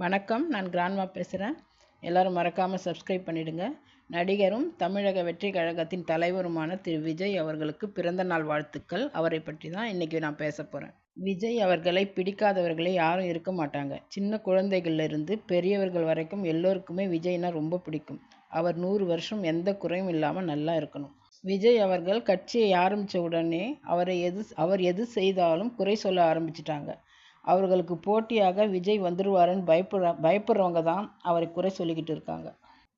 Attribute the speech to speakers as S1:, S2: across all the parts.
S1: வணக்கம் நான் கிராண்ட்மா பேசுகிறேன் எல்லோரும் மறக்காமல் சப்ஸ்கிரைப் பண்ணிடுங்க. நடிகரும் தமிழக வெற்றி கழகத்தின் தலைவருமான திரு. விஜய் அவர்களுக்கு பிறந்த நாள் வாழ்த்துக்கள். அவரை பற்றி தான் இன்றைக்கி நான் பேச போகிறேன் விஜய் அவர்களை பிடிக்காதவர்களே யாரும் இருக்க மாட்டாங்க. சின்ன குழந்தைகள்லேருந்து பெரியவர்கள் வரைக்கும் எல்லோருக்குமே விஜய்னா ரொம்ப பிடிக்கும். அவர் நூறு வருஷம் எந்த குறையும் இல்லாமல் நல்லா இருக்கணும். விஜய் அவர்கள் கட்சியை ஆரம்பித்த உடனே அவரை எது அவர் எது செய்தாலும் குறை சொல்ல ஆரம்பிச்சிட்டாங்க. அவர்களுக்கு போட்டியாக விஜய் வந்துடுவாருன்னு பயப்படுற பயப்படுறவங்க தான் அவரை குறை சொல்லிக்கிட்டு இருக்காங்க.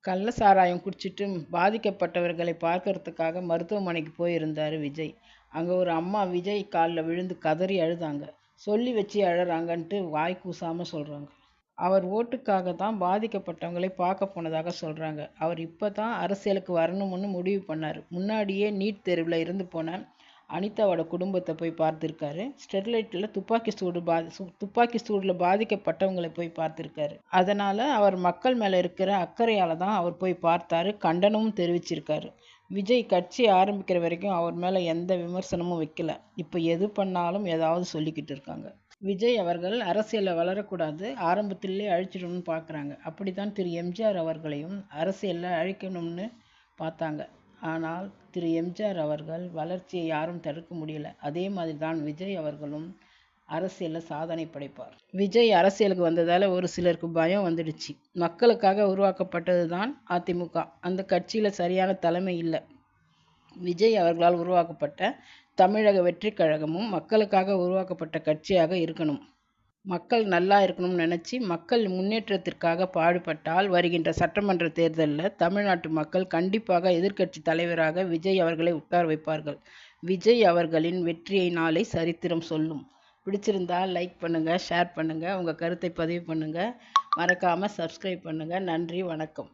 S1: கள்ள சாராயம் குடிச்சிட்டு பாதிக்கப்பட்டவர்களை பார்க்கறதுக்காக மருத்துவமனைக்கு போயிருந்தார் விஜய். அங்கே ஒரு அம்மா விஜய் காலில் விழுந்து கதறி அழுதாங்க. சொல்லி வச்சு அழறாங்கன்ட்டு வாய் கூசாமல் சொல்கிறாங்க அவர் ஓட்டுக்காக தான் பாதிக்கப்பட்டவங்களை பார்க்க போனதாக சொல்கிறாங்க அவர் இப்போ தான் அரசியலுக்கு வரணும்னு முடிவு பண்ணார். முன்னாடியே நீட் தேர்வில் இருந்து போன அனிதாவோட குடும்பத்தை போய் பார்த்துருக்காரு. ஸ்டெர்லைட்டில் துப்பாக்கி சூடு பாதி துப்பாக்கி சூடில் பாதிக்கப்பட்டவங்களை போய் பார்த்துருக்காரு. அதனால் அவர் மக்கள் மேலே இருக்கிற அக்கறையால் தான் அவர் போய் பார்த்தாரு கண்டனமும் தெரிவிச்சிருக்காரு. விஜய் கட்சி ஆரம்பிக்கிற வரைக்கும் அவர் மேலே எந்த விமர்சனமும் வைக்கல. இப்போ எது பண்ணாலும் ஏதாவது சொல்லிக்கிட்டு இருக்காங்க. விஜய் அவர்கள் அரசியலில் வளரக்கூடாது ஆரம்பத்திலே அழிச்சிடணும்னு பார்க்குறாங்க அப்படி தான் திரு எம்ஜிஆர் அவர்களையும் அரசியலில் அழிக்கணும்னு பார்த்தாங்க. ஆனால் திரு எம்ஜிஆர் அவர்கள் வளர்ச்சியை யாரும் தடுக்க முடியல. அதே மாதிரி தான் விஜய் அவர்களும் அரசியலில் சாதனை படைப்பார். விஜய் அரசியலுக்கு வந்ததால் ஒரு சிலருக்கு பயம் வந்துடுச்சு. மக்களுக்காக உருவாக்கப்பட்டது தான் அதிமுக. அந்த கட்சியில் சரியான தலைமை இல்லை. விஜய் அவர்களால் உருவாக்கப்பட்ட தமிழக வெற்றி கழகமும் மக்களுக்காக உருவாக்கப்பட்ட கட்சியாக இருக்கணும். மக்கள் நல்லா இருக்கணும்னு நினச்சி மக்கள் முன்னேற்றத்திற்காக பாடுபட்டால் வருகின்ற சட்டமன்ற தேர்தலில் தமிழ்நாட்டு மக்கள் கண்டிப்பாக எதிர்க்கட்சி தலைவராக விஜய் அவர்களை உட்கார வைப்பார்கள். விஜய் அவர்களின் வெற்றியை நாளை சரித்திரம் சொல்லும். பிடிச்சிருந்தா லைக் பண்ணுங்கள் ஷேர் பண்ணுங்கள் உங்கள் கருத்தை பதிவு பண்ணுங்கள் மறக்காமல் சப்ஸ்கிரைப் பண்ணுங்கள் நன்றி வணக்கம்.